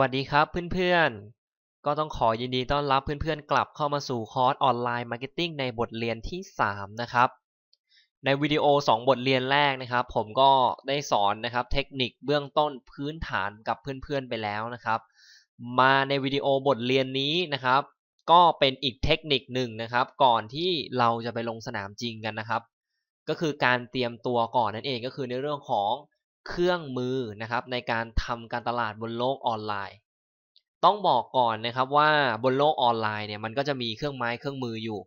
วัสดีครับเพื่อนๆ ก็ต้องขอยินดีต้อนรับเพื่อนๆ กลับเข้ามาสู่คอร์สออนไลน์มาร์เก็ตติ้งในบทเรียนที่ 3 นะครับ ในวิดีโอ 2 บทเรียนแรกนะครับ ผมก็ได้สอนนะครับเทคนิคเบื้องต้นพื้นฐานกับเพื่อนๆไปแล้วนะครับ มาในวิดีโอบทเรียนนี้นะครับ ก็เป็นอีกเทคนิคหนึ่งนะครับ ก่อนที่เราจะไปลงสนามจริงกันนะครับ ก็คือการเตรียมตัวก่อนนั่นเองก็คือในเรื่องของ เครื่องมือนะครับในการทำการตลาดบนโลกออนไลน์ ต้องบอกก่อนนะครับว่าบนโลกออนไลน์เนี่ยมันก็จะมีเครื่องไม้เครื่องมืออยู่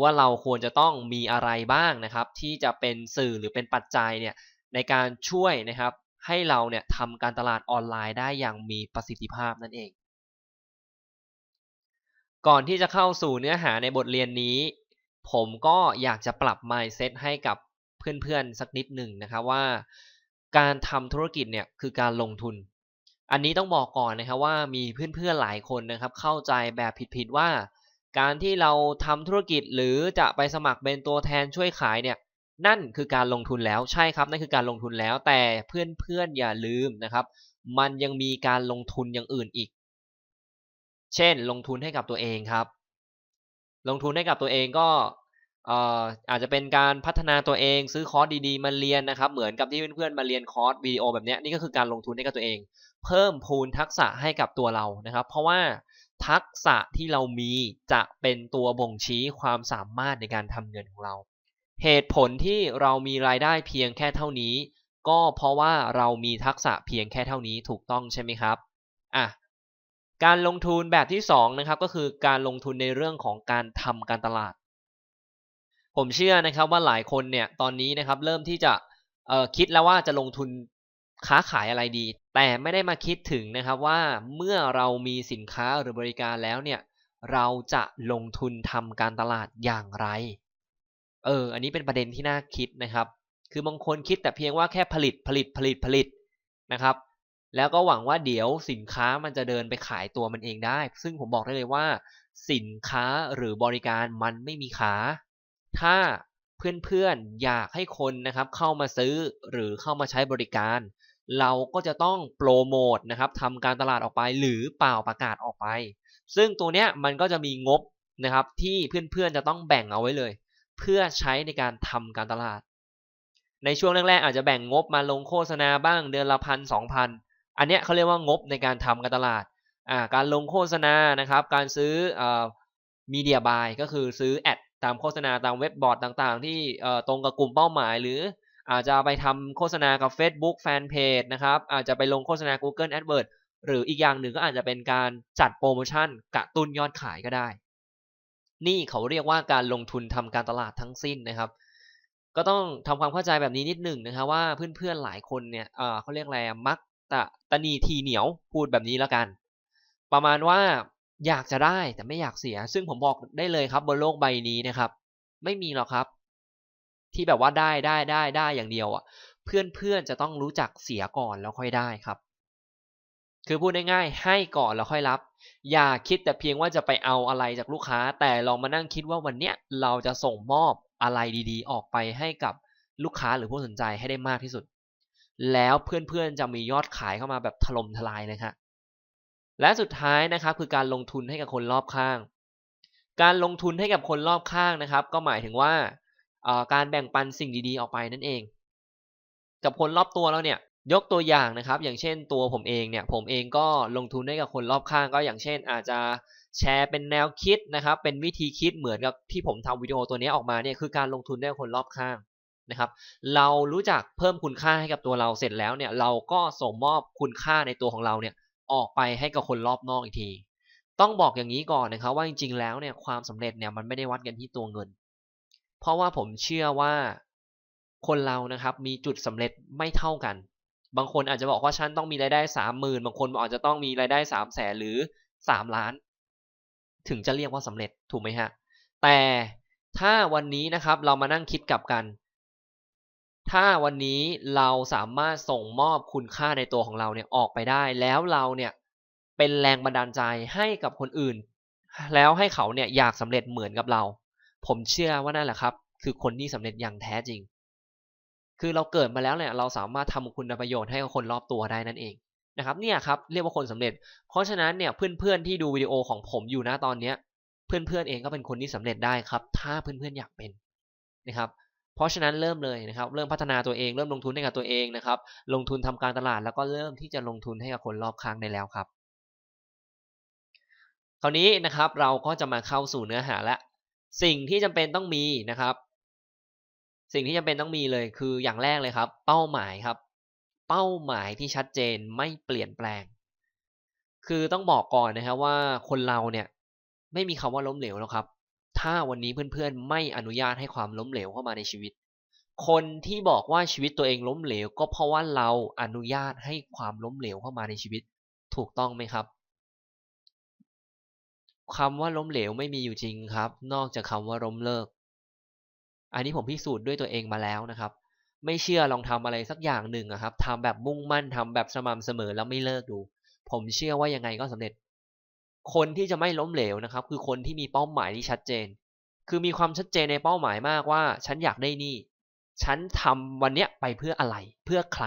ว่าเราควรจะต้องมีอะไรบ้างนะครับ ที่จะเป็นสื่อหรือเป็นปัจจัยเนี่ยในการช่วยนะครับให้เราเนี่ยทำการตลาดออนไลน์ได้อย่างมีประสิทธิภาพนั่นเอง ก่อนที่จะเข้าสู่เนื้อหาในบทเรียนนี้ ผมก็อยากจะปรับ mindset ให้กับเพื่อนๆสักนิดหนึ่งนะครับว่า การทำธุรกิจเนี่ยคือการลงทุน อันนี้ต้องบอกก่อนนะครับว่ามีเพื่อนๆหลายคนนะครับเข้าใจแบบผิดๆว่า การที่เราทำธุรกิจหรือจะไปสมัครเป็นตัวแทนช่วยขายเนี่ยนั่นคือการลงทุนแล้วใช่ครับนั่นคือการลงทุนแล้ว แต่เพื่อนๆอย่าลืมนะครับ มันยังมีการลงทุนอย่างอื่นอีก เช่น ลงทุนให้กับตัวเองครับ ลงทุนให้กับตัวเองก็ อาจจะเป็นการพัฒนาตัวเองซื้อคอร์สดีๆมาเรียนนะครับ เหมือนกับที่เพื่อนๆมาเรียนคอร์สวิดีโอแบบนี้นี่ก็คือการลงทุนให้กับตัวเอง เพิ่มพูนทักษะให้กับตัวเรานะครับ เพราะว่าทักษะที่เรามีจะเป็นตัวบ่งชี้ความสามารถในการทำเงินของเรา เหตุผลที่เรามีรายได้เพียงแค่เท่านี้ ก็เพราะว่าเรามีทักษะเพียงแค่เท่านี้ถูกต้องใช่ไหมครับอะการลงทุนแบบที่2นะครับก็คือการลงทุนในเรื่องของการทำการตลาด ผมเชื่อนะครับว่าหลายคนเนี่ยตอนนี้นะครับเริ่มที่จะเอ่อคิดแล้วว่าจะลงทุนค้าขายอะไรดี แต่ไม่ได้มาคิดถึงนะครับว่าเมื่อเรามีสินค้าหรือบริการแล้วเนี่ยเราจะลงทุนทำการตลาดอย่างไร เออ อันนี้เป็นประเด็นที่น่าคิดนะครับ คือบางคนคิดแต่เพียงว่าแค่ผลิตผลิตผลิตผลิตนะครับ แล้วก็หวังว่าเดี๋ยวสินค้ามันจะเดินไปขายตัวมันเองได้ ซึ่งผมบอกได้เลยว่า สินค้าหรือบริการมันไม่มีขา ถ้าเพื่อนๆอยากให้คนนะครับเข้ามาซื้อหรือเข้ามาใช้บริการ เราก็จะต้องโปรโมทนะครับทำการตลาดออกไปหรือเปล่าประกาศออกไป ซึ่งตัวเนี้ยมันก็จะมีงบนะครับที่เพื่อนๆจะต้องแบ่งเอาไว้เลย เพื่อใช้ในการทำการตลาด ในช่วงแรกๆอาจจะแบ่งงบมาลงโฆษณาบ้างเดือนละพันสองพันอันเนี้ยเขาเรียกว่างบในการทำการตลาดอ่าการลงโฆษณานะครับ การซื้ออ่ามีเดียบายก็คือซื้อแอด ตามโฆษณาตามเว็บบอร์ดต่างๆ ที่ตรงกับกลุ่มเป้าหมาย หรืออาจจะไปทำโฆษณากับ Facebook Fanpage นะครับ อาจจะไปลงโฆษณา Google AdWords หรืออีกอย่างหนึ่งก็อาจจะเป็นการจัดโปรโมชั่นกระตุ้นยอดขายก็ได้ นี่เขาเรียกว่าการลงทุนทำการตลาดทั้งสิ้นนะครับ ก็ต้องทำความเข้าใจแบบนี้นิดหนึ่งนะครับว่าเพื่อนๆหลายคนเนี่ยเขาเรียกอะไรมักตะตะนีทีเหนียวพูดแบบนี้แล้วกัน ประมาณว่า อยากจะได้แต่ไม่อยากเสีย ซึ่งผมบอกได้เลยครับบนโลกใบนี้นะครับ ไม่มีหรอกครับ ที่แบบว่าได้ได้ได้ได้อย่างเดียวอะ เพื่อนเพื่อนจะต้องรู้จักเสียก่อนแล้วค่อยได้ครับ คือพูดง่ายๆให้ก่อนแล้วค่อยรับ อย่าคิดแต่เพียงว่าจะไปเอาอะไรจากลูกค้า แต่ลองมานั่งคิดว่าวันเนี้ยเราจะส่งมอบอะไรดีๆ ออกไปให้กับลูกค้าหรือผู้สนใจให้ได้มากที่สุด แล้วเพื่อนๆจะมียอดขายเข้ามาแบบถล่มทลายเลยครับ และสุดท้ายนะครับคือการลงทุนให้กับคนรอบข้าง การลงทุนให้กับคนรอบข้างนะครับ ก็หมายถึงว่าการแบ่งปันสิ่งดีๆออกไปนั่นเอง กับคนรอบตัวเราเนี่ยยกตัวอย่างนะครับ อย่างเช่นตัวผมเองเนี่ยผมเองก็ลงทุนให้กับคนรอบข้าง ก็อย่างเช่น อาจจะแชร์เป็นแนวคิดนะครับ เป็นวิธีคิดเหมือนกับที่ผมทำวิดีโอตัวนี้ออกมาเนี่ยคือการลงทุนให้คนรอบข้างนะครับ เรารู้จักเพิ่มคุณค่าให้กับตัวเราเสร็จแล้วเนี่ยเราก็ส่งมอบคุณค่าในตัวของเราเนี่ย ออกไปให้กับคนรอบนอกอีกที ต้องบอกอย่างนี้ก่อนนะครับว่าจริง ๆ แล้วเนี่ยความสำเร็จเนี่ยมันไม่ได้วัดกันที่ตัวเงิน เพราะว่าผมเชื่อว่าคนเรานะครับมีจุดสำเร็จไม่เท่ากัน บางคนอาจจะบอกว่าฉันต้องมีรายได้สามหมื่นบางคนอาจจะต้องมีรายได้สามแสนหรือสามล้าน ถึงจะเรียกว่าสำเร็จถูกไหมฮะแต่ถ้าวันนี้นะครับเรามานั่งคิดกลับกัน ถ้าวันนี้เราสามารถส่งมอบคุณค่าในตัวของเราเนี่ยออกไปได้ แล้วเราเนี่ยเป็นแรงบันดาลใจให้กับคนอื่น แล้วให้เขาเนี่ยอยากสำเร็จเหมือนกับเรา ผมเชื่อว่านั่นแหละครับ คือคนที่สำเร็จอย่างแท้จริง คือเราเกิดมาแล้วเนี่ยเราสามารถทำคุณประโยชน์ให้กับคนรอบตัวได้นั่นเองนะครับเนี่ยครับเรียกว่าคนสำเร็จ เพราะฉะนั้นเนี่ยเพื่อนๆที่ดูวิดีโอของผมอยู่นะตอนเนี้ยเพื่อนๆเองก็เป็นคนที่สำเร็จได้ครับ ถ้าเพื่อนๆอยากเป็นนะครับ เพราะฉะนั้นเริ่มเลยนะครับ เริ่มพัฒนาตัวเองเริ่มลงทุนให้กับตัวเองนะครับ ลงทุนทำการตลาดแล้วก็เริ่มที่จะลงทุนให้กับคนรอบข้างได้แล้วครับ คราวนี้นะครับเราก็จะมาเข้าสู่เนื้อหาและ สิ่งที่จำเป็นต้องมีนะครับ สิ่งที่จำเป็นต้องมีเลยคืออย่างแรกเลยครับ เป้าหมายครับ เป้าหมายที่ชัดเจนไม่เปลี่ยนแปลง คือต้องบอกก่อนนะครับว่าคนเราเนี่ยไม่มีคำว่าล้มเหลวแล้วครับ ถ้าวันนี้เพื่อนๆ ไม่อนุญาตให้ความล้มเหลวเข้ามาในชีวิต คนที่บอกว่าชีวิตตัวเองล้มเหลว ก็เพราะว่าเราอนุญาตให้ความล้มเหลวเข้ามาในชีวิต ถูกต้องไหมครับคำว่าล้มเหลวไม่มีอยู่จริงครับ นอกจากคำว่าล้มเลิก อันนี้ผมพิสูจน์ด้วยตัวเองมาแล้วนะครับ ไม่เชื่อลองทำอะไรสักอย่างหนึ่งครับทำแบบมุ่งมั่นทำแบบสม่ำเสมอแล้วไม่เลิกดู ผมเชื่อว่ายังไงก็สำเร็จ คนที่จะไม่ล้มเหลวนะครับ คือคนที่มีเป้าหมายที่ชัดเจน คือมีความชัดเจนในเป้าหมายมากว่า ฉันอยากได้นี่ ฉันทำวันเนี้ยไปเพื่ออะไร เพื่อใคร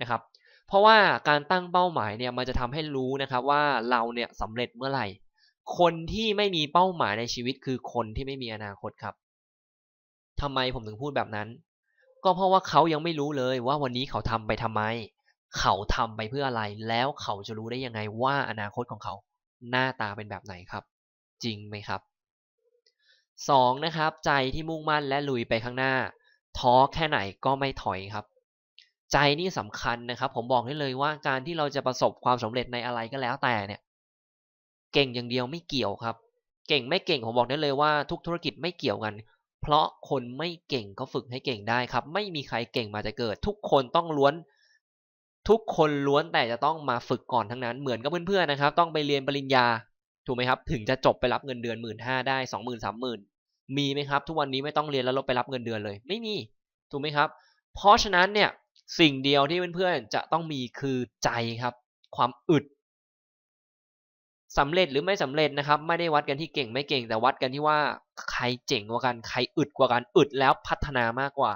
นะครับ เพราะว่าการตั้งเป้าหมายเนี่ยมันจะทำให้รู้นะครับว่าเราเนี่ยสำเร็จเมื่อไหร่ คนที่ไม่มีเป้าหมายในชีวิต คือคนที่ไม่มีอนาคตครับทำไมผมถึงพูดแบบนั้น ก็เพราะว่าเขายังไม่รู้เลยว่าวันนี้เขาทำไปทำไม เขาทำไปเพื่ออะไร แล้วเขาจะรู้ได้ยังไงว่าอนาคตของเขา หน้าตาเป็นแบบไหนครับ จริงไหมครับสองนะครับ ใจที่มุ่งมั่นและลุยไปข้างหน้า ท้อแค่ไหนก็ไม่ถอยครับ ใจนี่สำคัญนะครับ ผมบอกได้เลยว่าการที่เราจะประสบความสำเร็จในอะไรก็แล้วแต่เนี่ย เก่งอย่างเดียวไม่เกี่ยวครับ เก่งไม่เก่งผมบอกได้เลยว่าทุกธุรกิจไม่เกี่ยวกัน เพราะคนไม่เก่งก็ฝึกให้เก่งได้ครับ ไม่มีใครเก่งมาจะเกิด ทุกคนต้องล้วน ทุกคนล้วนแต่จะต้องมาฝึกก่อนทั้งนั้นเหมือนกับเพื่อนๆนะครับ ต้องไปเรียนปริญญาถูกไหมครับ ถึงจะจบไปรับเงินเดือนหมื่นห้าได้สองหมื่นสามหมื่นมีไหมครับ ทุกวันนี้ไม่ต้องเรียนแล้วลบไปรับเงินเดือนเลย ไม่มีถูกไหมครับ เพราะฉะนั้นเนี่ยสิ่งเดียวที่เพื่อนๆจะต้องมีคือใจครับ ความอึดสำเร็จหรือไม่สำเร็จนะครับ ไม่ได้วัดกันที่เก่งไม่เก่งแต่วัดกันที่ว่าใครเจ๋งกว่ากันใครอึดกว่ากันอึดแล้วพัฒนามากกว่า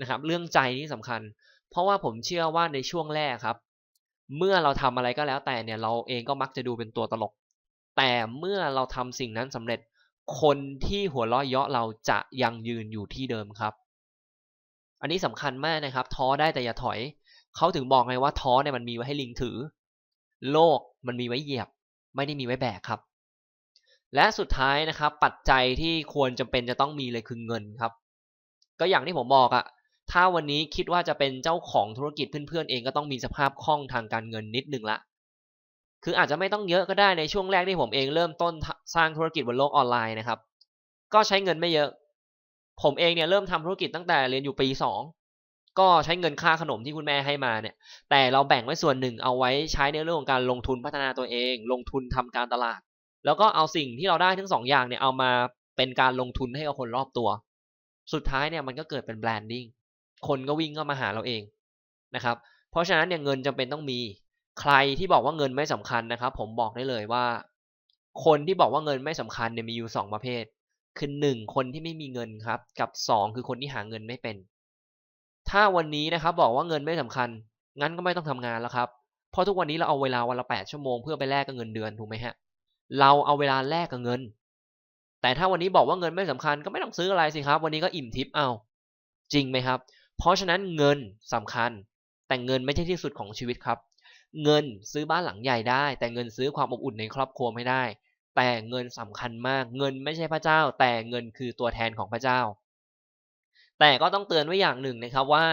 นะครับ เรื่องใจนี่สำคัญ เพราะว่าผมเชื่อว่าในช่วงแรกครับ เมื่อเราทำอะไรก็แล้วแต่เนี่ยเราเองก็มักจะดูเป็นตัวตลก แต่เมื่อเราทำสิ่งนั้นสำเร็จ คนที่หัวเราะเยาะเราจะยังยืนอยู่ที่เดิมครับ อันนี้สำคัญมากนะครับ ท้อได้แต่อย่าถอย เขาถึงบอกไงว่าท้อเนี่ยมันมีไว้ให้ลิงถือ โลกมันมีไว้เหยียบ ไม่ได้มีไว้แบกครับ และสุดท้ายนะครับ ปัจจัยที่ควรจำเป็นจะต้องมีเลยคือเงินครับ ก็อย่างที่ผมบอกอะ ถ้าวันนี้คิดว่าจะเป็นเจ้าของธุรกิจเพื่อนๆเองก็ต้องมีสภาพคล่องทางการเงินนิดนึงละ คืออาจจะไม่ต้องเยอะก็ได้ในช่วงแรกที่ผมเองเริ่มต้นสร้างธุรกิจบนโลกออนไลน์นะครับ ก็ใช้เงินไม่เยอะ ผมเองเนี่ยเริ่มทำธุรกิจตั้งแต่เรียนอยู่ปีสองก็ใช้เงินค่าขนมที่คุณแม่ให้มาเนี่ย แต่เราแบ่งไว้ส่วนหนึ่งเอาไว้ใช้ในเรื่องของการลงทุนพัฒนาตัวเอง ลงทุนทำการตลาด แล้วก็เอาสิ่งที่เราได้ทั้งสองอย่างเนี่ยเอามาเป็นการลงทุนให้กับคนรอบตัว สุดท้ายเนี่ยมันก็เกิดเป็นแบรนดิ้ง คนก็วิ่งเข้ามาหาเราเองนะครับ เพราะฉะนั้นเนี่ยเงินจำเป็นต้องมี ใครที่บอกว่าเงินไม่สำคัญนะครับ ผมบอกได้เลยว่า คนที่บอกว่าเงินไม่สำคัญเนี่ยมีอยู่สองประเภท คือหนึ่งคนที่ไม่มีเงินครับ กับสองคือคนที่หาเงินไม่เป็น ถ้าวันนี้นะครับบอกว่าเงินไม่สำคัญ งั้นก็ไม่ต้องทำงานแล้วครับ เพราะทุกวันนี้เราเอาเวลาวันละแปดชั่วโมงเพื่อไปแลกกับเงินเดือนถูกไหมฮะ เราเอาเวลาแลกกับเงิน แต่ถ้าวันนี้บอกว่าเงินไม่สำคัญก็ไม่ต้องซื้ออะไรสิครับ วันนี้ก็อิ่มทิปเอาจริงไหมครับ เพราะฉะนั้นเงินสำคัญ แต่เงินไม่ใช่ที่สุดของชีวิตครับ เงินซื้อบ้านหลังใหญ่ได้ แต่เงินซื้อความอบอุ่นในครอบครัวไม่ได้ แต่เงินสำคัญมากเงินไม่ใช่พระเจ้า แต่เงินคือตัวแทนของพระเจ้า แต่ก็ต้องเตือนไว้อย่างหนึ่งนะครับว่า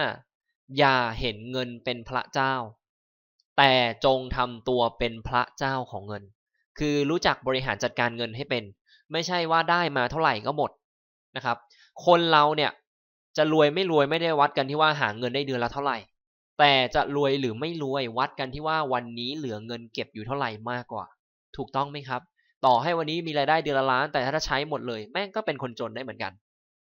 อย่าเห็นเงินเป็นพระเจ้า แต่จงทำตัวเป็นพระเจ้าของเงิน คือรู้จักบริหารจัดการเงินให้เป็น ไม่ใช่ว่าได้มาเท่าไหร่ก็หมดนะครับ คนเราเนี่ย จะรวยไม่รวยไม่ได้วัดกันที่ว่าหาเงินได้เดือนละเท่าไหร่ แต่จะรวยหรือไม่รวยวัดกันที่ว่าวันนี้เหลือเงินเก็บอยู่เท่าไหร่มากกว่า ถูกต้องไหมครับ ต่อให้วันนี้มีรายได้เดือนละล้าน แต่ถ้าใช้หมดเลยแม่งก็เป็นคนจนได้เหมือนกัน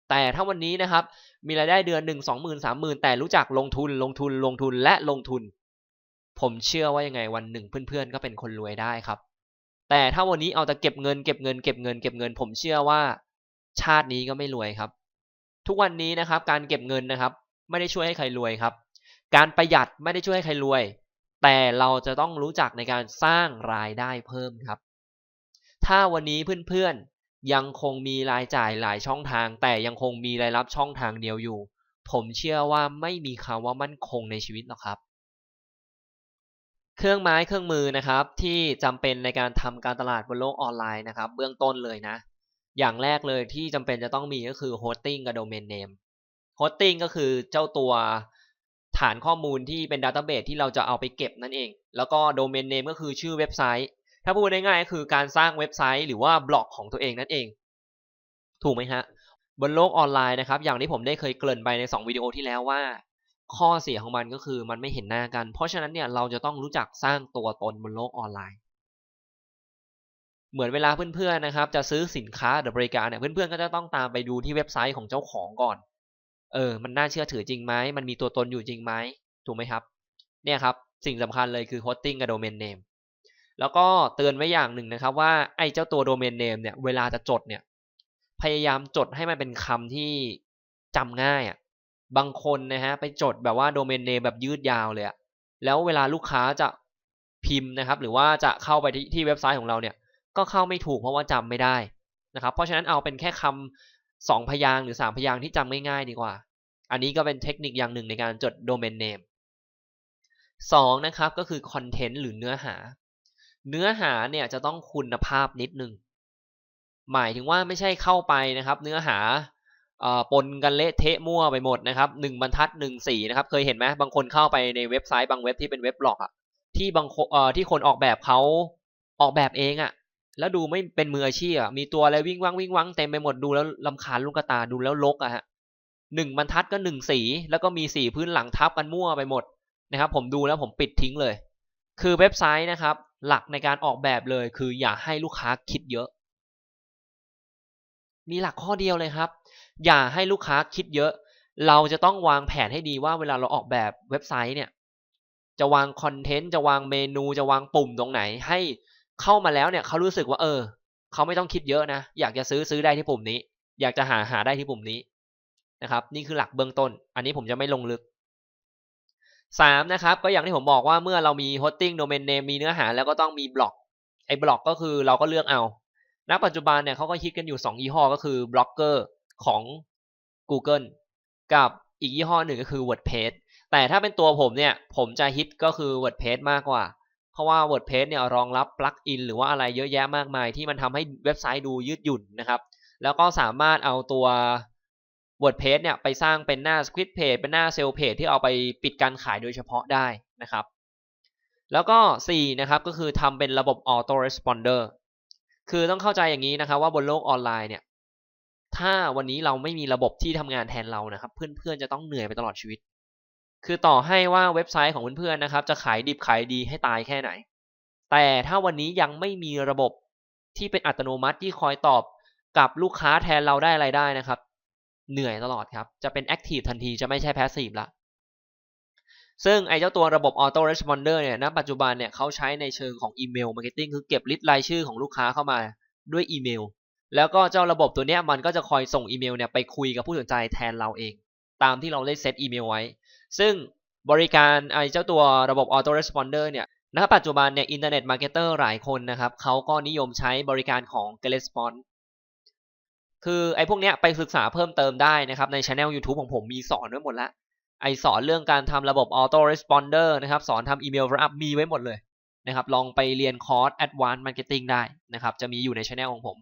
แต่ถ้าวันนี้นะครับ มีรายได้เดือนหนึ่งสองหมื่นสามหมื่นแต่รู้จักลงทุนลงทุนลงทุนและลงทุน ผมเชื่อว่ายังไงวันหนึ่งเพื่อนๆก็เป็นคนรวยได้ครับ แต่ถ้าวันนี้เอาแต่เก็บเงินเก็บเงินเก็บเงินเก็บเงิน ผมเชื่อว่า ชาตินี้ก็ไม่รวยครับ ทุกวันนี้นะครับการเก็บเงินนะครับ ไม่ได้ช่วยให้ใครรวยครับ การประหยัดไม่ได้ช่วยให้ใครรวย แต่เราจะต้องรู้จักในการสร้างรายได้เพิ่มครับ ถ้าวันนี้เพื่อนๆยังคงมีรายจ่ายหลายช่องทาง แต่ยังคงมีรายรับช่องทางเดียวอยู่ ผมเชื่อว่าไม่มีคำว่ามั่นคงในชีวิตหรอกครับ เครื่องไม้เครื่องมือนะครับที่จำเป็นในการทำการตลาดบนโลกออนไลน์นะครับ เบื้องต้นเลยนะ อย่างแรกเลยที่จำเป็นจะต้องมีก็คือ hosting กับ domain name hosting ก็คือเจ้าตัวฐานข้อมูลที่เป็นดัตเตอร์เบสที่เราจะเอาไปเก็บนั่นเอง แล้วก็ domain name ก็คือชื่อเว็บไซต์ ถ้าพูดง่ายๆก็คือการสร้างเว็บไซต์หรือว่าบล็อกของตัวเองนั่นเอง ถูกไหมฮะ บนโลกออนไลน์นะครับ อย่างที่ผมได้เคยเกริ่นไปใน 2 วิดีโอที่แล้วว่า ข้อเสียของมันก็คือมันไม่เห็นหน้ากัน เพราะฉะนั้นเนี่ยเราจะต้องรู้จักสร้างตัวตนบนโลกออนไลน์ เหมือนเวลาเพื่อนๆนะครับ จะซื้อสินค้าหรือบริการเนี่ยเพื่อนๆก็จะต้องตามไปดูที่เว็บไซต์ของเจ้าของก่อน เออ มันน่าเชื่อถือจริงไหมมันมีตัวตนอยู่จริงไหมถูกไหมครับ เนี่ยครับ สิ่งสำคัญเลยคือ hosting กับ domain name แล้วก็เตือนไว้อย่างหนึ่งนะครับ ว่าไอ้เจ้าตัว domain name เนี่ยเวลาจะจดเนี่ยพยายามจดให้มันเป็นคำที่จำง่ายอะ่ะบางคนนะฮะไปจดแบบว่า domain name แบบยืดยาวเลยอะแล้วเวลาลูกค้าจะพิมพ์นะครับ หรือว่าจะเข้าไปที่ที่เว็บไซต์ของเราเนี่ย ก็เข้าไม่ถูกเพราะว่าจำไม่ได้นะครับ เพราะฉะนั้นเอาเป็นแค่คำสองพยางหรือสามพยางที่จำง่ายๆดีกว่า อันนี้ก็เป็นเทคนิคอย่างหนึ่งในการจด domain name สองนะครับก็คือคอนเทนต์หรือเนื้อหา เนื้อหาเนี่ยจะต้องคุณภาพนิดนึง หมายถึงว่าไม่ใช่เข้าไปนะครับ เนื้อหาปนกันเละเทะมั่วไปหมดนะครับหนึ่งบรรทัดหนึ่งสีนะครับเคยเห็นไหมบางคนเข้าไปในเว็บไซต์บางเว็บที่เป็นเว็บบล็อกอะที่บางที่คนออกแบบเขาออกแบบเองอะ แล้วดูไม่เป็นมืออาชีพอะมีตัวอะไรวิ่งวังวิ่งวังเต็มไปหมดดูแล้วลำคาญลูกตาดูแล้วลกอะฮะหนึ่งบรรทัดก็หนึ่งสี แล้วก็มีสีพื้นหลังทับกันมั่วไปหมดนะครับ ผมดูแล้วผมปิดทิ้งเลย คือเว็บไซต์นะครับ หลักในการออกแบบเลย คืออย่าให้ลูกค้าคิดเยอะ มีหลักข้อเดียวเลยครับ อย่าให้ลูกค้าคิดเยอะ เราจะต้องวางแผนให้ดีว่าเวลาเราออกแบบเว็บไซต์เนี่ย จะวางคอนเทนต์จะวางเมนูจะวางปุ่มตรงไหนให้ เข้ามาแล้วเนี่ยเขารู้สึกว่าเออเขาไม่ต้องคิดเยอะนะ อยากจะซื้อซื้อได้ที่ปุ่มนี้ อยากจะหาหาได้ที่ปุ่มนี้นะครับ นี่คือหลักเบื้องต้น อันนี้ผมจะไม่ลงลึกสามนะครับ ก็อย่างที่ผมบอกว่าเมื่อเรามี hosting domain name มีเนื้อหาแล้วก็ต้องมีบล็อกไอ้บล็อกก็คือเราก็เลือกเอาณปัจจุบันเนี่ยเขาก็คิดกันอยู่2ยี่ห้อก็คือบล็อกเกอร์ของ Google กับอีกยี่ห้อหนึ่งก็คือ WordPress แต่ถ้าเป็นตัวผมเนี่ย ผมจะฮิตก็คือ WordPress มากกว่า เพราะว่า WordPress เนี่ยรองรับปลั๊กอินหรือว่าอะไรเยอะแยะมากมาย ที่มันทำให้เว็บไซต์ดูยืดหยุ่นนะครับ แล้วก็สามารถเอาตัว WordPress เนี่ยไปสร้างเป็นหน้า Squid Page เป็นหน้า Sale Page ที่เอาไปปิดการขายโดยเฉพาะได้นะครับ แล้วก็ 4 นะครับก็คือทำเป็นระบบ Auto Responder คือต้องเข้าใจอย่างนี้นะครับว่าบนโลกออนไลน์เนี่ยถ้าวันนี้เราไม่มีระบบที่ทำงานแทนเรานะครับ เพื่อนๆจะต้องเหนื่อยไปตลอดชีวิต คือต่อให้ว่าเว็บไซต์ของเพื่อนๆนะครับ จะขายดิบขายดีให้ตายแค่ไหน แต่ถ้าวันนี้ยังไม่มีระบบที่เป็นอัตโนมัติที่คอยตอบกับลูกค้าแทนเราได้อะไรได้นะครับ เหนื่อยตลอดครับ จะเป็นแอคทีฟทันทีจะไม่ใช่แพสซีฟละซึ่งไอ้เจ้าตัวระบบ Auto Responder เนี่ยณปัจจุบันเนี่ยเขาใช้ในเชิงของอีเมลมาร์เก็ตติ้งคือเก็บลิสต์รายชื่อของลูกค้าเข้ามาด้วยอีเมล แล้วก็เจ้าระบบตัวเนี้ยมันก็จะคอยส่งอีเมลเนี่ยไปคุยกับผู้สนใจแทนเราเอง ตามที่เราได้เซตอีเมลไว้ ซึ่งบริการไอ้เจ้าตัวระบบ Auto Responder เนี่ยณปัจจุบันเนี่ยอินเทอร์เน็ตมาร์เก็ตเตอร์หลายคนนะครับเขาก็นิยมใช้บริการของ g e t r e s p o n s e คือไอ้พวกเนี้ยไปศึกษาเพิ่มเติมได้นะครับ ในช anel YouTube ของผมมีสอนไว้หมดละไอสอนเรื่องการทำระบบ auto responder นะครับ สอนทำอีเมล wrap up มีไว้หมดเลยนะครับ ลองไปเรียนคอร์ส advanced marketing ได้นะครับ จะมีอยู่ในช anel ของผม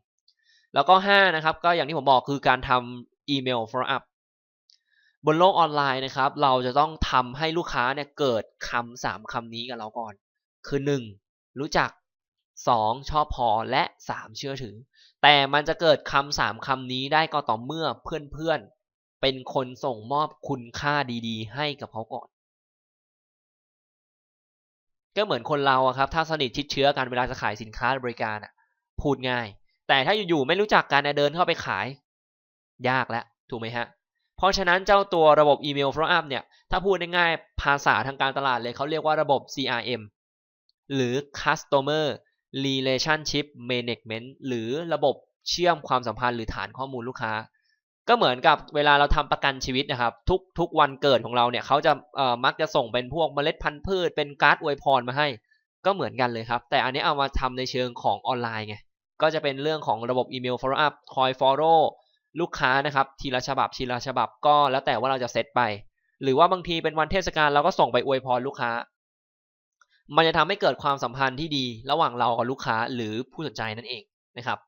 แล้วก็ 5 นะครับ ก็อย่างที่ผมบอกคือการทำอีเมล follow up บนโลกออนไลน์นะครับ เราจะต้องทำให้ลูกค้าเนี่ยเกิดคำสามคำนี้กับเราก่อน คือ 1. รู้จัก 2. ชอบพอและ 3. เชื่อถือ แต่มันจะเกิดคำสามคำนี้ได้ก็ต่อเมื่อเพื่อนๆ เป็นคนส่งมอบคุณค่าดีๆ ให้กับเขาก่อน ก็เหมือนคนเราอะครับ ถ้าสนิทชิดเชื้อกันเวลาจะขายสินค้าบริการอะพูดง่าย แต่ถ้าอยู่ๆไม่รู้จักกันเดินเข้าไปขาย ยากแล้วถูกไหมฮะ เพราะฉะนั้นเจ้าตัวระบบอีเมล follow up เนี่ย ถ้าพูดง่ายๆภาษาทางการตลาดเลยเขาเรียกว่าระบบ CRM หรือ Customer relationship management หรือระบบเชื่อมความสัมพันธ์หรือฐานข้อมูลลูกค้า ก็เหมือนกับเวลาเราทำประกันชีวิตนะครับ ทุกทุกวันเกิดของเราเนี่ยเขาจะมักจะส่งเป็นพวกเมล็ดพันธุ์พืช เป็นการ์ดอวยพรมาให้ ก็เหมือนกันเลยครับ แต่อันนี้เอามาทำในเชิงของออนไลน์ไงก็จะเป็นเรื่องของระบบอีเมล follow up คอย follow ลูกค้านะครับ ทีละฉบับทีละฉบับก็แล้วแต่ว่าเราจะเซตไป หรือว่าบางทีเป็นวันเทศกาลเราก็ส่งไปอวยพรลูกค้า มันจะทำให้เกิดความสัมพันธ์ที่ดีระหว่างเรากับลูกค้าหรือผู้สนใจนั่นเองนะครับ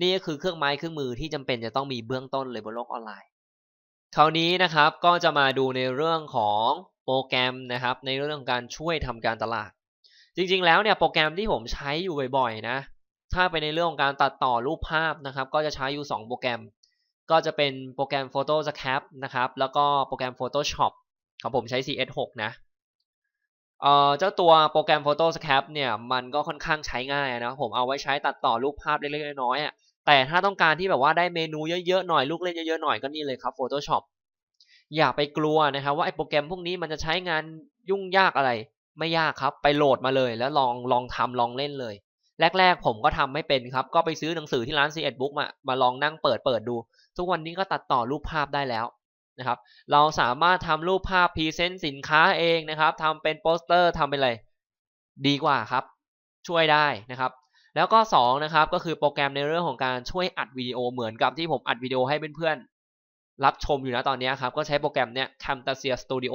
นี่ก็คือเครื่องไม้เครื่องมือที่จำเป็นจะต้องมีเบื้องต้นเลยบนโลกออนไลน์ คราวนี้นะครับก็จะมาดูในเรื่องของโปรแกรมนะครับ ในเรื่องของการช่วยทำการตลาด จริง ๆ แล้วเนี่ยโปรแกรมที่ผมใช้อยู่บ่อยๆนะถ้าไปในเรื่องของการตัดต่อรูปภาพนะครับ ก็จะใช้อยู่ 2 โปรแกรม ก็จะเป็นโปรแกรม Photoshop นะครับ แล้วก็โปรแกรม Photoshop ของผมใช้ CS6 นะเอ่อเจ้าตัวโปรแกรม Photoshop เนี่ย มันก็ค่อนข้างใช้ง่ายนะ ผมเอาไว้ใช้ตัดต่อรูปภาพเล็กๆน้อยๆอแต่ถ้าต้องการที่แบบว่าได้เมนูเยอะๆหน่อย ลูกเล่นเยอะๆหน่อยก็นี่เลยครับ Photoshop อย่าไปกลัวนะครับว่าไอ้โปรแกรมพวกนี้มันจะใช้งานยุ่งยากอะไร ไม่ยากครับ ไปโหลดมาเลย แล้วลองลองทำลองเล่นเลยแรกๆผมก็ทำไม่เป็นครับ ก็ไปซื้อหนังสือที่ร้าน c 1 Book มามาลองนั่งเปิดเปิดดู ทุกวันนี้ก็ตัดต่อรูปภาพได้แล้วนะครับ เราสามารถทำรูปภาพพรีเซนต์สินค้าเองนะครับทำเป็นโปสเตอร์ทำเป็นอะไรดีกว่าครับ ช่วยได้นะครับ แล้วก็2นะครับก็คือโปรแกรมในเรื่องของการช่วยอัดวิดีโอเหมือนกับที่ผมอัดวิดีโอให้เพื่อนๆรับชมอยู่นะตอนนี้ครับ ก็ใช้โปรแกรมเนี้ย Camtasia Studio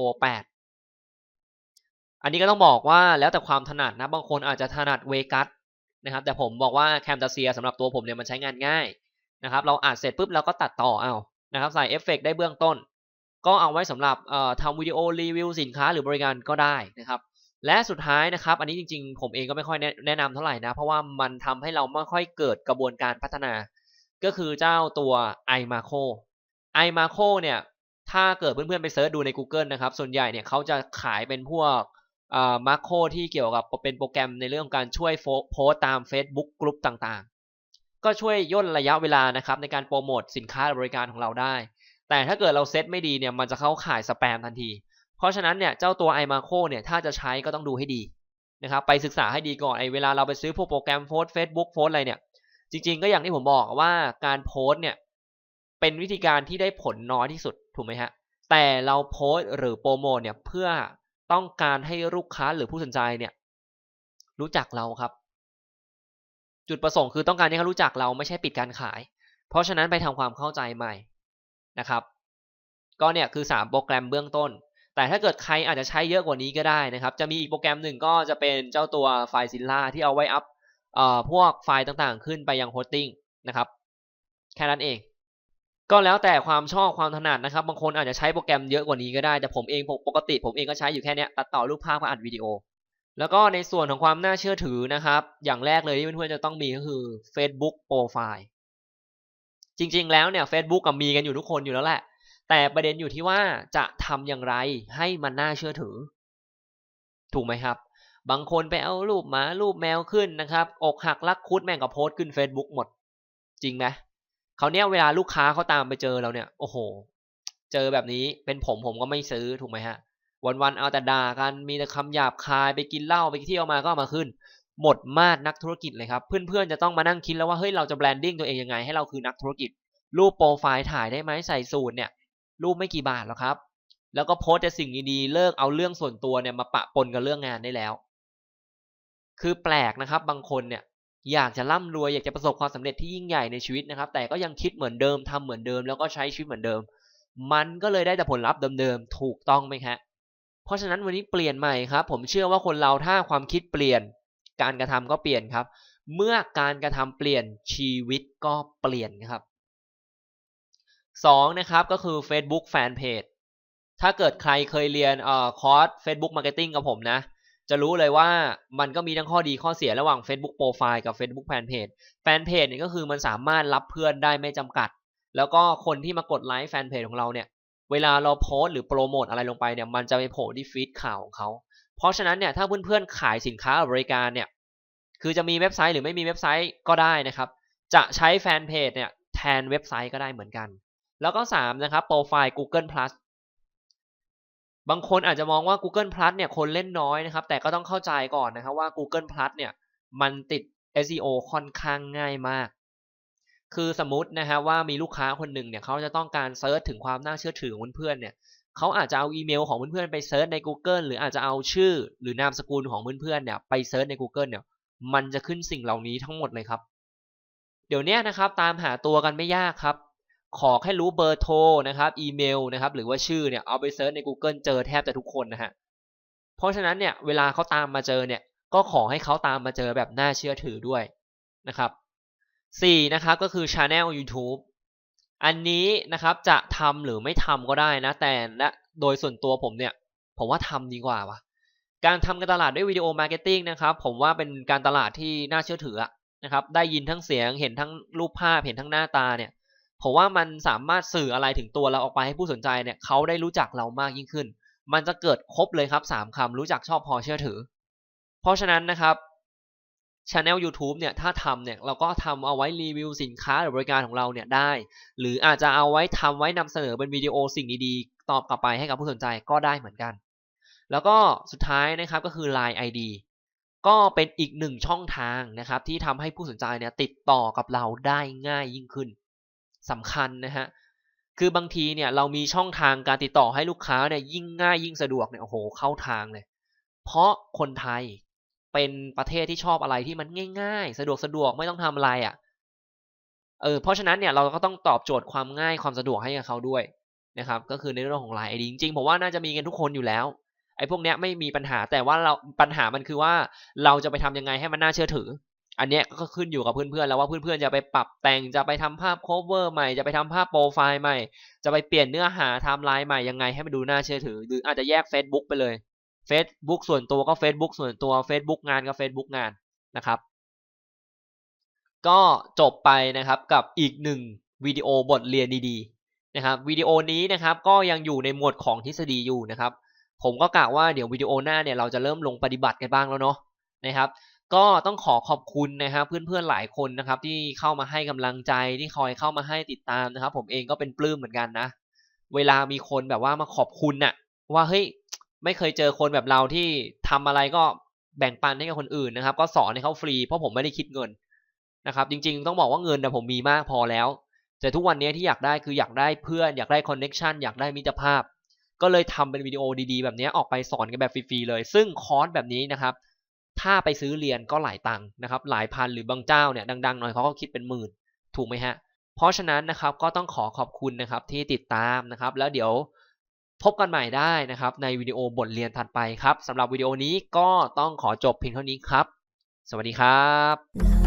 8 อันนี้ก็ต้องบอกว่าแล้วแต่ความถนัดนะบางคนอาจจะถนัด Vegas นะครับแต่ผมบอกว่า Camtasia สำหรับตัวผมเนี่ยมันใช้งานง่าย นะครับ เราอัดเสร็จปุ๊บเราก็ตัดต่อเอานะครับใส่เอฟเฟกได้เบื้องต้น ก็เอาไว้สำหรับทำวิดีโอรีวิวสินค้าหรือบริการก็ได้นะครับ และสุดท้ายนะครับ อันนี้จริงๆ ผมเองก็ไม่ค่อยแนะนำเท่าไหร่นะ เพราะว่ามันทำให้เราไม่ค่อยเกิดกระบวนการพัฒนา ก็คือเจ้าตัว iMacro iMacro เนี่ยถ้าเกิดเพื่อนๆไปเซิร์ชดูใน Google นะครับ ส่วนใหญ่เนี่ยเขาจะขายเป็นพวกมาโคที่เกี่ยวกับเป็นโปรแกรมในเรื่องการช่วยโพสตาม Facebook กลุ่มต่างๆ ก็ช่วยย่นระยะเวลานะครับในการโปรโมทสินค้าหรือบริการของเราได้ แต่ถ้าเกิดเราเซตไม่ดีเนี่ยมันจะเข้าข่ายสแปมทันที เพราะฉะนั้นเนี่ยเจ้าตัว iMacro เนี่ยถ้าจะใช้ก็ต้องดูให้ดีนะครับไปศึกษาให้ดีก่อนไอเวลาเราไปซื้อพวกโปรแกรมโพสเฟซบุ๊กโพสอะไรเนี่ยจริงๆก็อย่างที่ผมบอกว่าการโพสเนี่ยเป็นวิธีการที่ได้ผลน้อยที่สุดถูกไหมฮะแต่เราโพสหรือโปรโมทเนี่ยเพื่อต้องการให้ลูกค้าหรือผู้สนใจเนี่ยรู้จักเราครับ จุดประสงค์คือต้องการให้เขารู้จักเราไม่ใช่ปิดการขาย เพราะฉะนั้นไปทำความเข้าใจใหม่นะครับ ก็เนี่ยคือ 3 โปรแกรมเบื้องต้น แต่ถ้าเกิดใครอาจจะใช้เยอะกว่านี้ก็ได้นะครับ จะมีอีกโปรแกรมหนึ่งก็จะเป็นเจ้าตัวไฟล์ซิลล่าที่เอาไว้อัพพวกไฟล์ต่างๆ ขึ้นไปยังโฮสติ้งนะครับ แค่นั้นเอง ก็แล้วแต่ความชอบความถนัดนะครับ บางคนอาจจะใช้โปรแกรมเยอะกว่านี้ก็ได้ แต่ผมเองปกติ ผมเองก็ใช้อยู่แค่นี้ตัดต่อรูปภาพกับอัดวิดีโอ แล้วก็ในส่วนของความน่าเชื่อถือนะครับ อย่างแรกเลยที่เพื่อนๆจะต้องมีก็คือ Facebook Profile จริงๆแล้วเนี่ย Facebook กับมีกันอยู่ทุกคนอยู่แล้วแหละ แต่ประเด็นอยู่ที่ว่าจะทำอย่างไรให้มันน่าเชื่อถือ ถูกไหมครับ บางคนไปเอารูปหมารูปแมวขึ้นนะครับ อกหักรักคุดแม่งก็โพสต์ขึ้น Facebook หมด จริงไหมเขาเนี้ยเวลาลูกค้าเขาตามไปเจอเราเนี่ย โอ้โห เจอแบบนี้เป็นผมผมก็ไม่ซื้อถูกไหมฮะ วันๆเอาแต่ด่ากันมีแต่คำหยาบคายไปกินเหล้าไปเที่ยวมาก็มาขึ้น หมดมาดนักธุรกิจเลยครับ เพื่อนๆจะต้องมานั่งคิดแล้วว่าเฮ้ยเราจะแบรนดิ้งตัวเองยังไงให้เราคือนักธุรกิจ รูปโปรไฟล์ถ่ายได้ไหมใส่สูตรเนี่ย รูปไม่กี่บาทหรอกครับ แล้วก็โพสแต่สิ่งดีๆเลิกเอาเรื่องส่วนตัวเนี่ยมาปะปนกับเรื่องงานได้แล้ว คือแปลกนะครับบางคนเนี่ยอยากจะร่ำรวยอยากจะประสบความสำเร็จที่ยิ่งใหญ่ในชีวิตนะครับ แต่ก็ยังคิดเหมือนเดิมทำเหมือนเดิม แล้วก็ใช้ชีวิตเหมือนเดิม มันก็เลยได้แต่ผลลัพธ์เดิมๆถูกต้องไหมครับ ราะฉะนั้นวันนี้เปลี่ยนใหม่ครับ ผมเชื่อว่าคนเราถ้าความคิดเปลี่ยน การกระทำก็เปลี่ยนครับ เมื่อการกระทำเปลี่ยนชีวิตก็เปลี่ยนครับสองนะครับก็คือ Facebook Fanpage ถ้าเกิดใครเคยเรียนเอ่อคอร์ส Facebook Marketing กับผมนะ จะรู้เลยว่ามันก็มีทั้งข้อดีข้อเสียระหว่าง Facebook Profile กับ Facebook Fanpage Fanpage เนี่ยก็คือมันสามารถรับเพื่อนได้ไม่จำกัด แล้วก็คนที่มากดไลค์แฟนเพจของเราเนี่ย เวลาเราโพสหรือโปรโมทอะไรลงไปเนี่ยมันจะไปโผล่ที่ฟีดข่าวของเขา เพราะฉะนั้นเนี่ยถ้าเพื่อนๆขายสินค้าหรือบริการเนี่ยคือจะมีเว็บไซต์หรือไม่มีเว็บไซต์ก็ได้นะครับ จะใช้แฟนเพจเนี่ยแทนเว็บไซต์ก็ได้เหมือนกัน แล้วก็3นะครับโปรไฟล์ Google Plus บางคนอาจจะมองว่า Google Plus เนี่ยคนเล่นน้อยนะครับ แต่ก็ต้องเข้าใจก่อนนะครับว่า Google Plus เนี่ยมันติด SEO ค่อนข้างง่ายมาก คือสมมตินะฮะว่ามีลูกค้าคนหนึ่งเนี่ยเขาจะต้องการเซิร์ชถึงความน่าเชื่อถือของเพื่อนๆเนี่ยเขาอาจจะเอาอีเมลของเพื่อนๆไปเซิร์ชใน Google หรืออาจจะเอาชื่อหรือนามสกุลของเพื่อนๆเนี่ยไปเซิร์ชใน Google เนี่ยมันจะขึ้นสิ่งเหล่านี้ทั้งหมดเลยครับ เดี๋ยวเนี้ยนะครับตามหาตัวกันไม่ยากครับ ขอแค่รู้เบอร์โทรนะครับอีเมลนะครับหรือว่าชื่อเนี่ยเอาไปเซิร์ชใน Google เจอแทบจะทุกคนนะฮะเพราะฉะนั้นเนี่ยเวลาเขาตามมาเจอเนี่ยก็ขอให้เขาตามมาเจอแบบน่าเชื่อถือด้วยนะครับ สี่นะครับก็คือ Channel YouTube อันนี้นะครับจะทำหรือไม่ทำก็ได้นะ แต่และโดยส่วนตัวผมเนี่ยผมว่าทำดีกว่าวะการทำการตลาดด้วยวิดีโอมาร์เก็ตติ้งนะครับผมว่าเป็นการตลาดที่น่าเชื่อถือนะครับได้ยินทั้งเสียงเห็นทั้งรูปภาพเห็นทั้งหน้าตาเนี่ยผมว่ามันสามารถสื่ออะไรถึงตัวเราออกไปให้ผู้สนใจเนี่ยเขาได้รู้จักเรามากยิ่งขึ้น มันจะเกิดครบเลยครับสามคำรู้จักชอบพอเชื่อถือ เพราะฉะนั้นนะครับ Channel YouTube เนี่ยถ้าทำเนี่ยเราก็ทำเอาไว้รีวิวสินค้าหรือบริการของเราเนี่ยได้ หรืออาจจะเอาไว้ทำไว้นำเสนอเป็นวิดีโอสิ่งดีๆ ตอบกลับไปให้กับผู้สนใจก็ได้เหมือนกัน แล้วก็สุดท้ายนะครับก็คือ Line ID ก็เป็นอีกหนึ่งช่องทางนะครับที่ทำให้ผู้สนใจเนี่ยติดต่อกับเราได้ง่ายยิ่งขึ้นสำคัญนะฮะคือบางทีเนี่ยเรามีช่องทางการติดต่อให้ลูกค้าเนี่ยยิ่งง่ายยิ่งสะดวกเนี่ยโอ้โหเข้าทางเลย เพราะคนไทย เป็นประเทศที่ชอบอะไรที่มันง่ายๆ สะดวกสะดวกไม่ต้องทำอะไรอะ่ะเออเพราะฉะนั้นเนี่ยเราก็ต้องตอบโจทย์ความง่ายความสะดวกให้กับเขาด้วยนะครับ ก็คือในเรื่องของ Line ID จริงๆผมว่าน่าจะมีกันทุกคนอยู่แล้วไอ้พวกเนี้ยไม่มีปัญหาแต่ว่าเราปัญหามันคือว่าเราจะไปทำยังไงให้มันน่าเชื่อถือ อันเนี้ยก็ขึ้นอยู่กับเพื่อนๆแล้วว่าเพื่อนๆจะไปปรับแต่งจะไปทำภาพ cover ใหม่จะไปทำภาพโปรไฟล์ใหม่ จะไปเปลี่ยนเนื้อหาไทม์ไลน์ใหม่ยังไงให้มันดูน่าเชื่อถือ หรืออาจจะแยก Facebook ไปเลย Facebook ส่วนตัวก็ Facebook ส่วนตัว Facebook งานก็ Facebook งานนะครับ ก็จบไปนะครับกับอีกหนึ่งวิดีโอบทเรียนดีๆนะครับวิดีโอนี้นะครับก็ยังอยู่ในหมวดของทฤษฎีอยู่นะครับ ผมก็กะว่าเดี๋ยววิดีโอหน้าเนี่ยเราจะเริ่มลงปฏิบัติกันบ้างแล้วเนาะนะครับ ก็ต้องขอขอบคุณนะครับเพื่อนๆหลายคนนะครับที่เข้ามาให้กำลังใจที่คอยเข้ามาให้ติดตามนะครับ ผมเองก็เป็นปลื้มเหมือนกันนะ เวลามีคนแบบว่ามาขอบคุณน่ะว่าเฮ้ย ไม่เคยเจอคนแบบเราที่ทำอะไรก็แบ่งปันให้กับคนอื่นนะครับ ก็สอนให้เขาฟรีเพราะผมไม่ได้คิดเงินนะครับ จริง ๆ ต้องบอกว่าเงินนะผมมีมากพอแล้ว แต่ทุกวันนี้ที่อยากได้คืออยากได้เพื่อนอยากได้คอนเน็ชันอยากได้มิตรภาพ ก็เลยทำเป็นวิดีโอดีๆ แบบนี้ออกไปสอนกันแบบฟรีๆเลย ซึ่งคอร์สแบบนี้นะครับ ถ้าไปซื้อเรียนก็หลายตังค์นะครับ หลายพันหรือบางเจ้าเนี่ยดังๆหน่อยเขาก็คิดเป็นหมื่นถูกไหมฮะเพราะฉะนั้นนะครับก็ต้องขอขอบคุณนะครับที่ติดตามนะครับ แล้วเดี๋ยว พบกันใหม่ได้นะครับในวิดีโอบทเรียนถัดไปครับสำหรับวิดีโอนี้ก็ต้องขอจบเพียงเท่านี้ครับ สวัสดีครับ